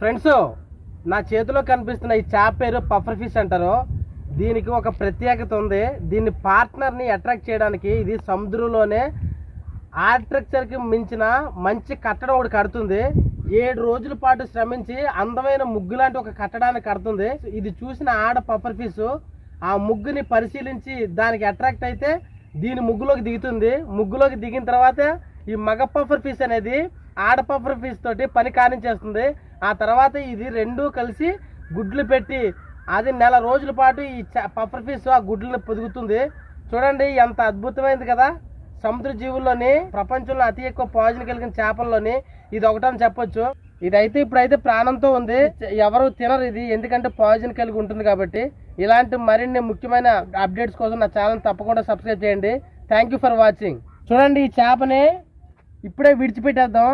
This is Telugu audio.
ఫ్రెండ్స్ నా చేతిలో కనిపిస్తున్న ఈ చేప పేరు పఫర్ ఫిష్ అంటారు. దీనికి ఒక ప్రత్యేకత ఉంది. దీన్ని పార్ట్నర్ని అట్రాక్ట్ చేయడానికి ఇది సముద్రంలోనే ఆర్ట్రక్చర్కి మించిన మంచి కట్టడం ఒకటి కడుతుంది. ఏడు రోజుల పాటు శ్రమించి అందమైన ముగ్గు లాంటి ఒక కట్టడాన్ని కడుతుంది. ఇది చూసిన ఆడ పఫర్ ఫిష్ ఆ ముగ్గుని పరిశీలించి దానికి అట్రాక్ట్ అయితే దీని ముగ్గులోకి దిగుతుంది. ముగ్గులోకి దిగిన తర్వాత ఈ మగ పఫర్ ఫిష్ అనేది ఆడ పఫర్ ఫిష్ తోటి పని కానించేస్తుంది. ఆ తర్వాత ఇది రెండూ కలిసి గుడ్లు పెట్టి అది నెల రోజుల పాటు ఈ చ- పఫర్ ఫిష్ ఆ గుడ్లను పొదుగుతుంది. చూడండి ఎంత అద్భుతమైంది కదా! సముద్ర జీవుల్లోని ప్రపంచంలో అతి ఎక్కువ పాయిజన్ కలిగిన చేపల్లోని ఇది ఒకటని చెప్పొచ్చు. ఇదైతే ఇప్పుడైతే ప్రాణంతో ఉంది. ఎవరు తినరు ఇది ఎందుకంటే పాయిజన్ కలిగి ఉంటుంది కాబట్టి. ఇలాంటి మరిన్ని ముఖ్యమైన అప్డేట్స్ కోసం నా ఛానల్ తప్పకుండా సబ్స్క్రైబ్ చేయండి. థ్యాంక్ యూ ఫర్ వాచింగ్ చూడండి ఈ చేపని ఇప్పుడే విడిచిపెట్టేద్దాం.